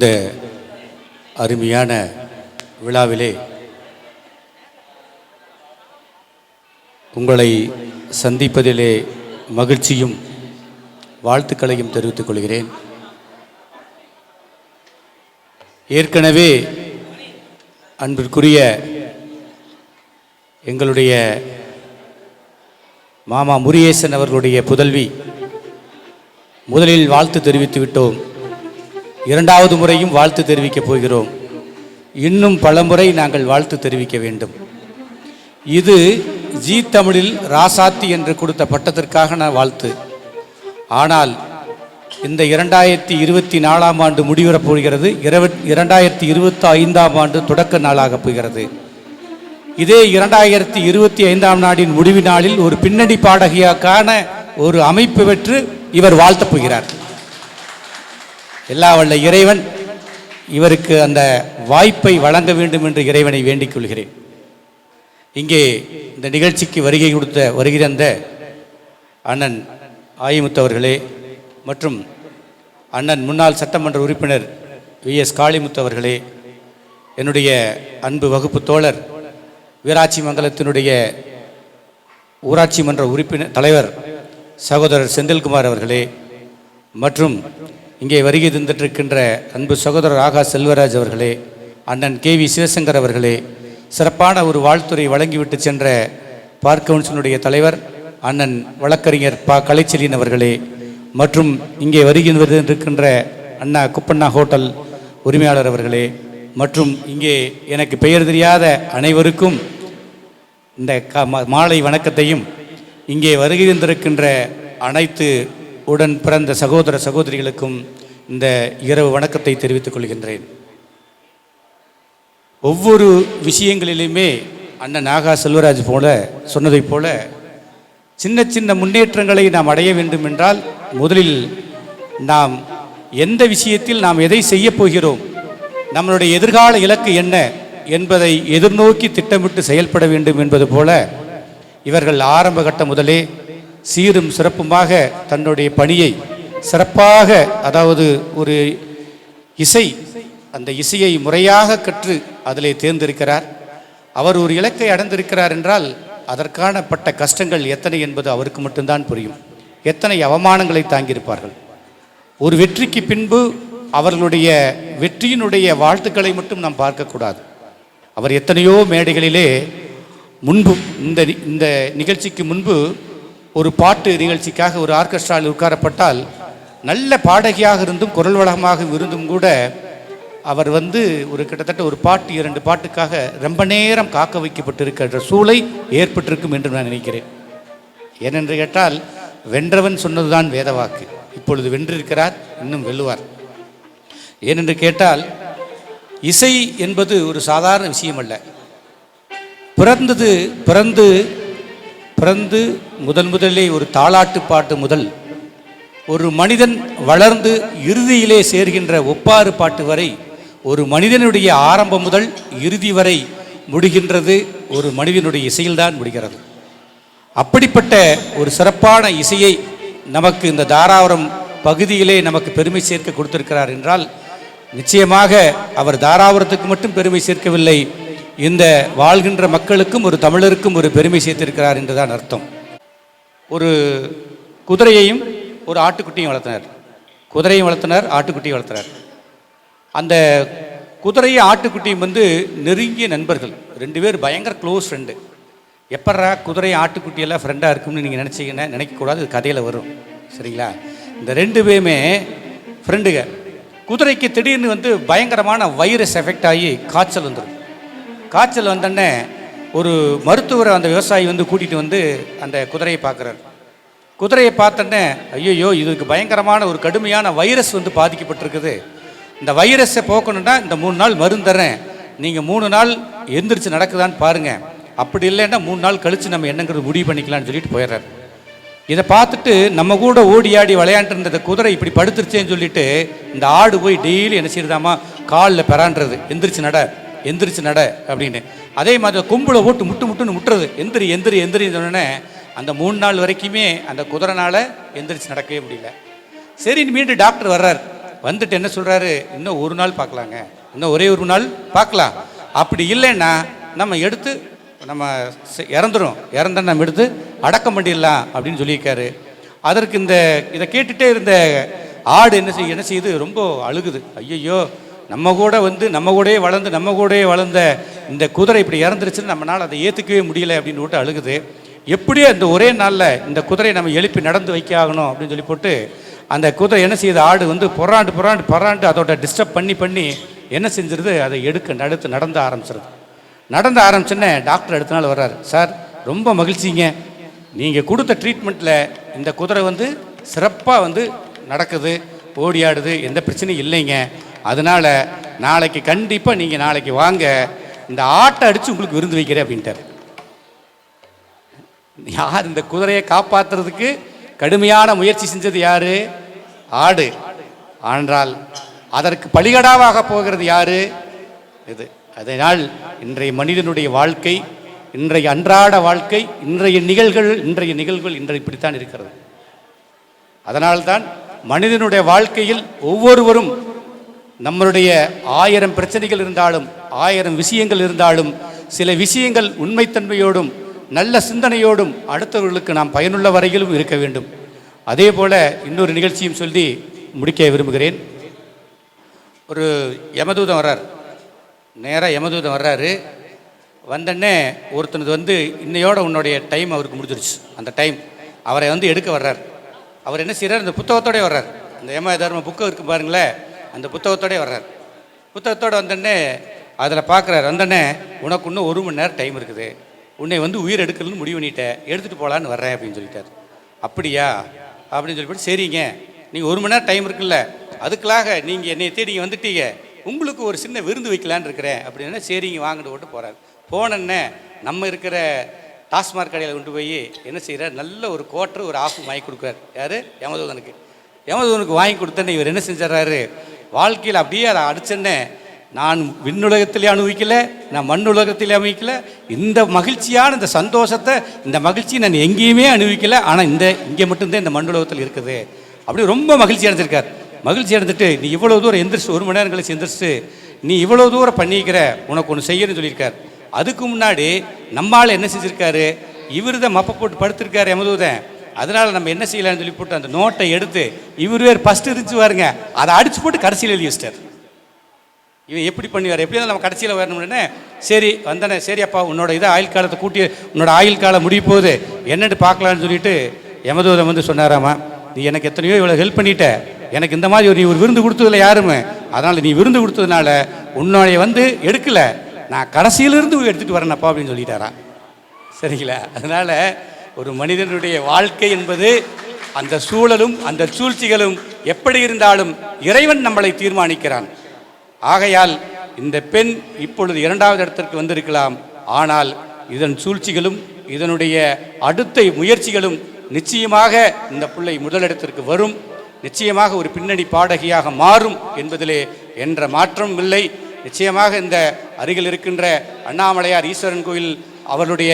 இந்த அருமையான விழாவிலே உங்களை சந்திப்பதிலே மகிழ்ச்சியும் வாழ்த்துக்களையும் தெரிவித்துக் கொள்கிறேன். ஏற்கனவே அன்பிற்குரிய எங்களுடைய மாமா முருகேசன் அவர்களுடைய புதல்வி முதலில் வாழ்த்து தெரிவித்து விட்டோம். இரண்டாவது முறையும் வாழ்த்து தெரிவிக்கப் போகிறோம். இன்னும் பலமுறை நாங்கள் வாழ்த்து தெரிவிக்க வேண்டும். இது ஜீ தமிழில் ராசாத்தி என்று கொடுத்த பட்டத்திற்காக நான் வாழ்த்து. ஆனால் இந்த இரண்டாயிரத்தி இருபத்தி நாலாம் ஆண்டு முடிவரப் போகிறது. இருபத் இரண்டாயிரத்தி இருபத்தி ஐந்தாம் ஆண்டு தொடக்க நாளாகப் போகிறது. இதே இரண்டாயிரத்தி இருபத்தி ஐந்தாம் நாடின் முடிவு நாளில் ஒரு பின்னணி பாடகியாக்கான ஒரு அமைப்பு பெற்று இவர் வாழ்த்தப் போகிறார். எல்லா வல்ல இறைவன் இவருக்கு அந்த வாய்ப்பை வழங்க வேண்டும் என்று இறைவனை வேண்டிக் கொள்கிறேன். இங்கே இந்த நிகழ்ச்சிக்கு வருகை கொடுத்த வருகை தந்த அண்ணன் ஆயிமுத்தவர்களே மற்றும் அண்ணன் முன்னாள் சட்டமன்ற உறுப்பினர் வி. எஸ். காளிமுத்தவர்களே என்னுடைய அன்பு வகுப்பு தோழர் வீராட்சி மங்கலத்தினுடைய ஊராட்சி மன்ற உறுப்பினர் தலைவர் சகோதரர் செந்தில்குமார் அவர்களே மற்றும் இங்கே வருகை தந்துட்டிருக்கின்ற அன்பு சகோதரர் ஆகா செல்வராஜ் அவர்களே அண்ணன் கே வி சிவசங்கர் அவர்களே சிறப்பான ஒரு வாழ்த்துறை வழங்கிவிட்டு சென்ற பார்க் கவுன்சிலுடைய தலைவர் அண்ணன் வழக்கறிஞர் பா. கலைச்செலியன் அவர்களே மற்றும் இங்கே வருகை இருக்கின்ற அண்ணா குப்பண்ணா ஹோட்டல் உரிமையாளர் அவர்களே மற்றும் இங்கே எனக்கு பெயர் தெரியாத அனைவருக்கும் இந்த க மாலை வணக்கத்தையும் இங்கே வருகை தந்திருக்கின்ற அனைத்து உடன் பிறந்த சகோதர சகோதரிகளுக்கும் இந்த இரவு வணக்கத்தை தெரிவித்துக் கொள்கின்றேன். ஒவ்வொரு விஷயங்களிலுமே அண்ணன் நாகா செல்வராஜ் போல சொன்னதைப் போல சின்ன சின்ன முன்னேற்றங்களை நாம் அடைய வேண்டும் என்றால் முதலில் நாம் எந்த விஷயத்தில் நாம் எதை செய்யப் போகிறோம் நம்மளுடைய எதிர்கால இலக்கு என்ன என்பதை எதிர்நோக்கி திட்டமிட்டு செயல்பட வேண்டும் என்பது போல இவர்கள் ஆரம்ப கட்டம் முதலே சீரும் சிறப்புமாக தன்னுடைய பணியை சிறப்பாக அதாவது ஒரு இசை அந்த இசையை முறையாக கற்று அதிலே தேர்ந்திருக்கிறார். அவர் ஒரு இலக்கை அடைந்திருக்கிறார் என்றால் அதற்கான பட்ட கஷ்டங்கள் எத்தனை என்பது அவருக்கு மட்டும்தான் புரியும். எத்தனை அவமானங்களை தாங்கியிருப்பார்கள். ஒரு வெற்றிக்கு பின்பு அவர்களுடைய வெற்றியினுடைய வாழ்த்துக்களை மட்டும் நாம் பார்க்கக்கூடாது. அவர் எத்தனையோ மேடைகளிலே முன்பு இந்த இந்த நிகழ்ச்சிக்கு முன்பு ஒரு பாட்டு நிகழ்ச்சிக்காக ஒரு ஆர்கெஸ்ட்ராவில் உட்காரப்பட்டால் நல்ல பாடகியாக இருந்தும் குரல் வளமாக இருந்தும் கூட அவர் வந்து ஒரு கிட்டத்தட்ட ஒரு பாட்டு இரண்டு பாட்டுக்காக ரொம்ப நேரம் காக்க வைக்கப்பட்டிருக்கின்ற சூளை ஏற்பட்டிருக்கும் என்று நான் நினைக்கிறேன். ஏனென்று கேட்டால் வென்றவன் சொன்னதுதான் வேதவாக்கு இப்பொழுது வென்றிருக்கிறார் இன்னும் வெல்லுவார். ஏனென்று கேட்டால் இசை என்பது ஒரு சாதாரண விஷயம் அல்ல பிறந்தது பிறந்து பிறந்து முதன் முதலே ஒரு தாளாட்டு பாட்டு முதல் ஒரு மனிதன் வளர்ந்து இறுதியிலே சேர்கின்ற ஒப்பாறு பாட்டு வரை ஒரு மனிதனுடைய ஆரம்பம் முதல் இறுதி வரை முடிகின்றது ஒரு மனிதனுடைய இசையில்தான் முடிகிறது. அப்படிப்பட்ட ஒரு சிறப்பான இசையை நமக்கு இந்த தாராபுரம் பகுதியிலே நமக்கு பெருமை சேர்க்க கொடுத்திருக்கிறார் என்றால் நிச்சயமாக அவர் தாராபுரத்துக்கு மட்டும் பெருமை சேர்க்கவில்லை இந்த வாழ்கின்ற மக்களுக்கும் ஒரு தமிழருக்கும் ஒரு பெருமை சேர்த்திருக்கிறார் என்றுதான் அர்த்தம். ஒரு குதிரையையும் ஒரு ஆட்டுக்குட்டியும் வளர்த்தினார். குதிரையும் வளர்த்தினார் ஆட்டுக்குட்டியும் வளர்த்தினார். அந்த குதிரையும் ஆட்டுக்குட்டியும் வந்து நெருங்கிய நண்பர்கள். ரெண்டு பேர் பயங்கர க்ளோஸ் ஃப்ரெண்டு எப்பட்றா குதிரை ஆட்டுக்குட்டியெல்லாம் ஃப்ரெண்டாக இருக்கும்னு நீங்கள் நினச்சிங்கன்னா நினைக்கக்கூடாது கதையில் வரும். சரிங்களா? இந்த ரெண்டு பேருமே ஃப்ரெண்டுங்க குதிரைக்கு திடீர்னு வந்து பயங்கரமான வைரஸ் எஃபெக்ட் ஆகி காய்ச்சல் வந்துடும் காய்ச்சல் வந்தோடனே ஒரு மருத்துவரை அந்த விவசாயி வந்து கூட்டிகிட்டு வந்து அந்த குதிரையை பார்க்குறாரு. குதிரையை பார்த்தோன்னே ஐயோ இதுக்கு பயங்கரமான ஒரு கடுமையான வைரஸ் வந்து பாதிக்கப்பட்டிருக்குது. இந்த வைரஸை போக்கணுன்னா இந்த மூணு நாள் மருந்து தரேன் நீங்கள் மூணு நாள் எந்திரிச்சு நடக்குதான்னு பாருங்கள் அப்படி இல்லைன்னா மூணு நாள் கழித்து நம்ம என்னங்கிறது முடிவு பண்ணிக்கலாம்னு சொல்லிட்டு போயிடுறாரு. இதை பார்த்துட்டு நம்ம கூட ஓடி ஆடி விளையாண்டுருந்த குதிரை இப்படி படுத்துருச்சேன்னு சொல்லிட்டு இந்த ஆடு போய் டெய்லி என்ன செய்யுதாமா காலில் பெறான்றது எந்திரிச்சு நட. எந்திரிச்சு நட அப்படின்னு. அதே மாதிரி கும்பலை போட்டு முட்டு முட்டுன்னு முட்டுறது. எந்திரி எந்திரி எந்திரின்னு சொன்னோடனே அந்த மூணு நாள் வரைக்குமே அந்த குதிரைனால எந்திரிச்சு நடக்கவே முடியல. சரின்னு மீண்டும் டாக்டர் வர்றார். வந்துட்டு என்ன சொல்கிறாரு இன்னும் ஒரு நாள் பார்க்கலாங்க. இன்னும் ஒரே ஒரு நாள் பார்க்கலாம். அப்படி இல்லைன்னா நம்ம எடுத்து நம்ம செ- இறந்துரும். நம்ம எடுத்து அடக்கம் பண்ணிடலாம் அப்படின்னு சொல்லியிருக்காரு. அதற்கு இந்த இதை கேட்டுகிட்டே இருந்த ஆடு என்ன செய்ய என்ன செய்யுது? ரொம்ப அழுகுது. ஐயையோ நம்ம கூட வந்து நம்ம கூடயே வளர்ந்து நம்ம கூடயே வளர்ந்த இந்த குதிரை இப்படி இறந்துருச்சுன்னு நம்மளால் அதை ஏற்றுக்கவே முடியல அப்படின்னு விட்டு அழுகுது. எப்படியோ இந்த ஒரே நாளில் இந்த குதிரையை நம்ம எழுப்பி நடந்து வைக்க ஆகணும் அப்படின்னு சொல்லி போட்டு அந்த குதிரை என்ன செய்யுது? ஆடு வந்து பொறாண்டு பொறாண்டு புறாண்டு அதோட டிஸ்டர்ப் பண்ணி பண்ணி என்ன செஞ்சிருது? அதை எடுக்க நடத்து நடந்து ஆரம்பிச்சிருது. நடந்து ஆரம்பிச்சோன்னே டாக்டர் அடுத்த நாள் வர்றாரு. சார் ரொம்ப மகிழ்ச்சிங்க. நீங்கள் கொடுத்த ட்ரீட்மெண்ட்டில் இந்த குதிரை வந்து சிறப்பாக வந்து நடக்குது ஓடியாடுது எந்த பிரச்சனையும் இல்லைங்க. அதனால் நாளைக்கு கண்டிப்பாக நீங்கள் நாளைக்கு வாங்க. இந்த ஆட்டை அடித்து உங்களுக்கு விருந்து வைக்கிறேன் அப்படின்ட்டார். யார் இந்த குதிரையை காப்பாற்றுறதுக்கு கடுமையான முயற்சி செஞ்சது யார்? ஆடு. ஆன்றால் அதற்கு பலிகடாவாக போகிறது யார்? இது அதனால் இன்றைய மனிதனுடைய வாழ்க்கை இன்றைய அன்றாட வாழ்க்கை இன்றைய நிகழ்கள் இன்றைய நிகழ்வுகள் இன்றைய இப்படித்தான் இருக்கிறது. அதனால்தான் மனிதனுடைய வாழ்க்கையில் ஒவ்வொருவரும் நம்மளுடைய ஆயிரம் பிரச்சனைகள் இருந்தாலும் ஆயிரம் விஷயங்கள் இருந்தாலும் சில விஷயங்கள் உண்மைத்தன்மையோடும் நல்ல சிந்தனையோடும் அடுத்தவர்களுக்கு நாம் பயனுள்ள வரையிலும் இருக்க வேண்டும். அதே போல் இன்னொரு நிகழ்ச்சியும் சொல்லி முடிக்க விரும்புகிறேன். ஒரு யமதூதம் வர்றார். நேராக யமதூதம் வர்றாரு. வந்தோடனே ஒருத்தனது வந்து இன்னையோட உன்னுடைய டைம் அவருக்கு முடிஞ்சிருச்சு. அந்த டைம் அவரை வந்து எடுக்க வர்றார். அவர் என்ன செய்கிறார் இந்த புத்தகத்தோடய வர்றார். இந்த யம தர்ம புக்கு இருக்கு பாருங்களேன். அந்த புத்தகத்தோடய வர்றார். புத்தகத்தோடு வந்தோடனே அதில் பார்க்குறாரு வந்தோடனே உனக்கு இன்னும் ஒரு மணி நேரம் டைம் இருக்குது. உன்னை வந்து உயிர் எடுக்கலன்னு முடிவு பண்ணிட்டேன். எடுத்துகிட்டு போகலான்னு வர்றேன் அப்படின்னு சொல்லிட்டார். அப்படியா? அப்படின்னு சொல்லிவிட்டு சரிங்க. நீங்கள் ஒரு மணி நேரம் டைம் இருக்குல்ல. அதுக்காக நீங்கள் என்னை தேடி வந்துட்டீங்க. உங்களுக்கு ஒரு சின்ன விருந்து வைக்கலான்னு இருக்கிறேன். அப்படின்னா சரிங்க வாங்கிட்டு போட்டு போகிறார் போனோன்னே நம்ம இருக்கிற டாஸ்மாக் கடையில் கொண்டு போய் என்ன செய்கிறார் நல்ல ஒரு கோட்டர் ஒரு ஆஃப் வாங்கி கொடுக்குறார். யார்? யமதூதனுக்கு. யமதூதனுக்கு வாங்கி கொடுத்தேன்னு இவர் என்ன செஞ்சிடறாரு? வாழ்க்கையில் அப்படியே அதை அடிச்சேன்னே நான் விண்ணுலகத்திலே அனுபவிக்கல நான் மண் உலகத்திலே அனுபவிக்கல. இந்த மகிழ்ச்சியான இந்த சந்தோஷத்தை இந்த மகிழ்ச்சியை நான் எங்கேயுமே அனுபவிக்கல. ஆனால் இந்த இங்கே மட்டும்தான் இந்த மண் உலகத்தில் இருக்குது. அப்படி ரொம்ப மகிழ்ச்சி அடைஞ்சிருக்கார். மகிழ்ச்சி அடைஞ்சிட்டு நீ இவ்வளோ தூரம் எந்திரிச்சு ஒரு மணி நேரம் கழிச்சு எந்திரிச்சு நீ இவ்வளோ தூரம் பண்ணிக்கிற உனக்கு ஒன்று செய்யணும்னு சொல்லியிருக்கார். அதுக்கு முன்னாடி நம்மால் என்ன செஞ்சுருக்காரு? இவர் தான் மப்ப போட்டு படுத்திருக்காரு எமதூதன். அதனால நம்ம என்ன செய்யலாம்னு சொல்லி போட்டு அந்த நோட்டை எடுத்து இவர் வேறு ஃபஸ்ட்டு இருந்துச்சு பாருங்க. அதை அடிச்சு போட்டு கடைசியில் எழுதி வச்சிட்டார் இவன் எப்படி பண்ணுவார்? எப்படி நம்ம கடைசியில் வரணும்னு சரி வந்தனே சரி அப்பா உன்னோட இதை ஆயுள் காலத்தை கூட்டி உன்னோட ஆயுள் காலம் முடிய போகுது என்னென்னு பார்க்கலான்னு சொல்லிட்டு எமதூரம் வந்து சொன்னாராமா நீ எனக்கு எத்தனையோ இவ்வளோ ஹெல்ப் பண்ணிட்ட. எனக்கு இந்த மாதிரி ஒரு நீ ஒரு விருந்து கொடுத்ததில்ல யாருமே? அதனால் நீ விருந்து கொடுத்ததுனால உன்னுடைய வந்து எடுக்கலை. நான் கடைசியிலிருந்து எடுத்துகிட்டு வரேனப்பா அப்படின்னு சொல்லிட்டாராம். சரிங்களா? அதனால் ஒரு மனிதனுடைய வாழ்க்கை என்பது அந்த சூழலும் அந்த சூழ்ச்சிகளும் எப்படி இருந்தாலும் இறைவன் நம்மளை தீர்மானிக்கிறான். ஆகையால் இந்த பெண் இப்பொழுது இரண்டாவது இடத்திற்கு வந்திருக்கலாம். ஆனால் இதன் சூழ்ச்சிகளும் இதனுடைய அடுத்த முயற்சிகளும் நிச்சயமாக இந்த பிள்ளை முதலிடத்திற்கு வரும். நிச்சயமாக ஒரு பின்னணி பாடகியாக மாறும் என்பதிலே என்ற மாற்றம் இல்லை. நிச்சயமாக இந்த அருகில் இருக்கின்ற அண்ணாமலையார் ஈஸ்வரன் கோயில் அவருடைய